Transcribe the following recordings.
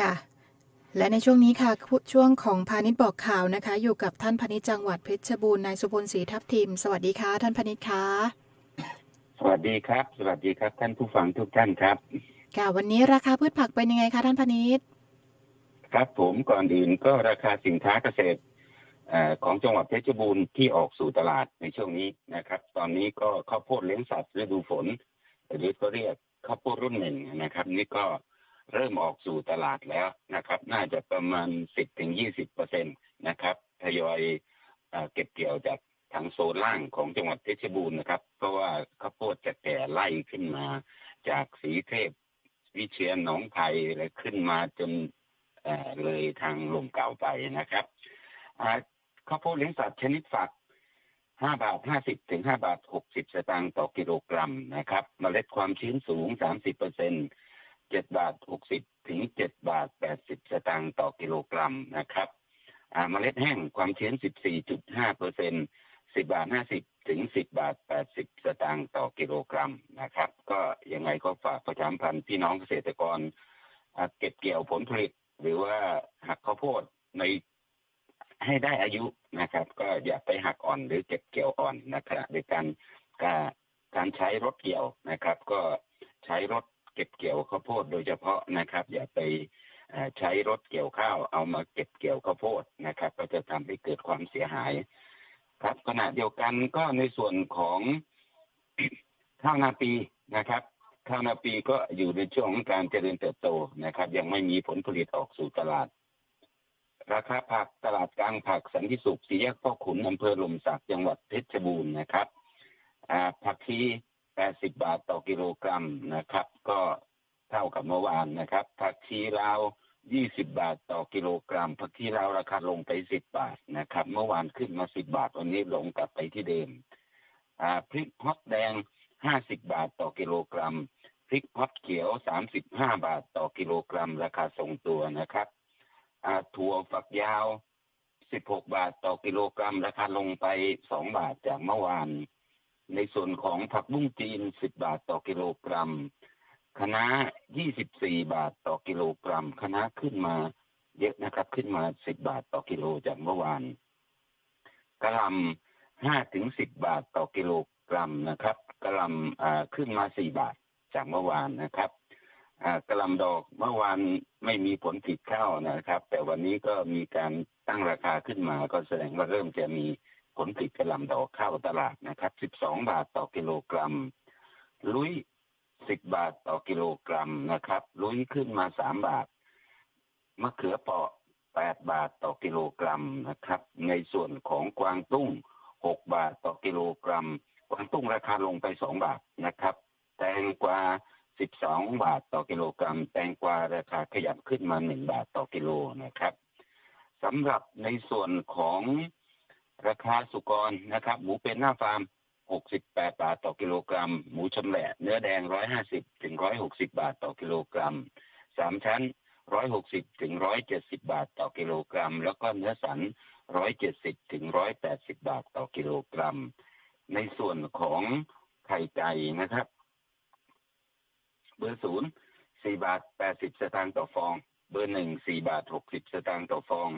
ค่ะ และในช่วงนี้ค่ะช่วงของพาณิชย์บอกข่าวนะคะ อยู่กับท่านพาณิชย์จังหวัดเพชรบูรณ์นายสุพลศรีทัพทิม สวัสดีค่ะ ท่านพาณิชย์คะสวัสดีครับ สวัสดีครับ ท่านผู้ฟังทุกท่านครับ ค่ะ วันนี้ราคาพืชผักเป็นยังไงคะท่านพาณิชย์ครับผมก่อนอื่นก็ราคาสินค้าเกษตรเอ่อของจังหวัดเพชรบูรณ์ที่ออกสู่ตลาดในช่วงนี้นะครับ ตอนนี้ก็ข้าวโพดเลี้ยงสัตว์ฤดูฝน หรือก็เรียกข้าวโพดรุ่นหนึ่งนะครับ นี่ก็ เริ่มออกสู่ตลาดแล้วนะครับ น่าจะประมาณสิบถึงยี่สิบเปอร์เซ็นตนะครับทยอยเอเก็บเกี่ยวจากทางโซนล่างของจังหวัดเพชรบูรณ์นะครับ เพราะว่าข้าวโพดจะแก่ไล่ขึ้นมาจากสีเทพ วิเชียนหนองไผ่อะไรขึ้นมาจนเออเลยทางลมเก่าไปนะครับข้าวโพดเลี้ยงสัตว์ชนิดฝัก5บาท50ถึง5บาท60สตางค์ต่อกิโลกรัมนะครับเมล็ดความชื้นสูง30เปอร์เซ็นต์ 7บาท60ถึง7บาท80สตางค์ต่อกิโลกรัมนะครับเมล็ดแห้งความชื้น14.5เปอร์เซ็นต์10บาท50ถึง10บาท80สตางค์ต่อกิโลกรัมนะครับ ก็ยังไงก็ฝากประชามพันธ์พี่น้องเกษตรกรเก็บเกี่ยวผลผลิต หรือว่าหักข้าวโพดในให้ได้อายุนะครับ ก็อย่าไปหักอ่อนหรือเก็บเกี่ยวอ่อนนะครับโดยการการใช้รถเกี่ยวนะครับ ก็ใช้รถ เก็บเกี่ยวข้าวโพดโดยเฉพาะนะครับ อย่าไปใช้รถเกี่ยวข้าวเอามาเก็บเกี่ยวข้าวโพดนะครับ ก็จะทำให้เกิดความเสียหาย ครับขณะเดียวกันก็ในส่วนของข้าวนาปีนะครับข้าวนาปีก็อยู่ในช่วงของการเจริญเติบโตนะครับ ยังไม่มีผลผลิตออกสู่ตลาด ราคาผักตลาดกลางผักสันติสุขสีแยกพ่อขุนอำเภอลมสักจังหวัดเพชรบูรณ์นะครับผักชี 80 บาทต่อกิโลกรัมนะครับ ก็เท่ากับเมื่อวานนะครับผักชีลาว 20 บาทต่อกิโลกรัมผักชีลาวราคาลงไป 10 บาทนะครับ เมื่อวานขึ้นมา 10 บาท วันนี้ลงกลับไปที่เดิมอ่าพริกฮอตแดง 50 บาทต่อกิโลกรัมพริกฮอตเขียว 35 บาทต่อกิโลกรัม ราคาทรงตัวนะครับอาถั่วฝักยาว 16 บาทต่อกิโลกรัม ราคาลงไป 2 บาทจากเมื่อวาน ในส่วนของผักบุ้งจีน 10 บาทต่อกิโลกรัมคะน้า24 บาทต่อกิโลกรัมคะน้าขึ้นมาเยอะนะครับ ขึ้นมา 10 บาทต่อกิโลจากเมื่อวานกระลำ5ถึง10 บาทต่อกิโลกรัมนะครับกระลำอ่าขึ้นมา 4 บาทจากเมื่อวานนะครับอ่ากะลำดอกเมื่อวานไม่มีผลผิดเข้านะครับ แต่วันนี้ก็มีการตั้งราคาขึ้นมาก็แสดงว่าเริ่มจะมี ผลผลิตกระลำดอกข้าวตลาดนะครับ 12 บาทต่อกิโลกรัม ลุย 10 บาทต่อกิโลกรัมนะครับ ลุยขึ้นมา 3 บาท มะเขือเปราะ 8 บาทต่อกิโลกรัมนะครับ ในส่วนของกวางตุ้ง 6 บาทต่อกิโลกรัม กวางตุ้งราคาลงไป 2 บาทนะครับ แตงกวา12 บาทต่อกิโลกรัม แตงกวาราคาขยับขึ้นมา 1 บาทต่อกิโลนะครับสำหรับในส่วนของ ราคาสุกรนะครับ หมูเป็นหน้าฟาร์ม 68 บาทต่อกิโลกรัม หมูชำแหละเนื้อแดง 150ถึง160 บาทต่อกิโลกรัม สามชั้น 160ถึง170 บาทต่อกิโลกรัม แล้วก็เนื้อสัน 170ถึง180 บาทต่อกิโลกรัม ในส่วนของไข่ไก่นะครับ เบอร์ศูนย์สี่บาทแปดสิบสตางค์ต่อฟอง เบอร์หนึ่งสี่บาทหกสิบสตางค์ต่อฟอง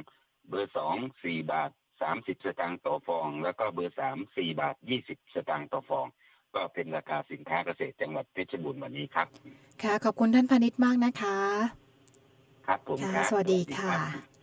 เบอร์สองสี่บาท สามสิบสตางค์ต่อฟอง แล้วก็เบอร์สามสี่บาทยี่สิบสตางค์ต่อฟอง ก็เป็นราคาสินค้าเกษตรจังหวัดเพชรบูรณ์วันนี้ครับ ค่ะ ขอบคุณท่านพาณิชย์มากนะคะ ครับผมค่ะครับสวัสดีรับค่ะ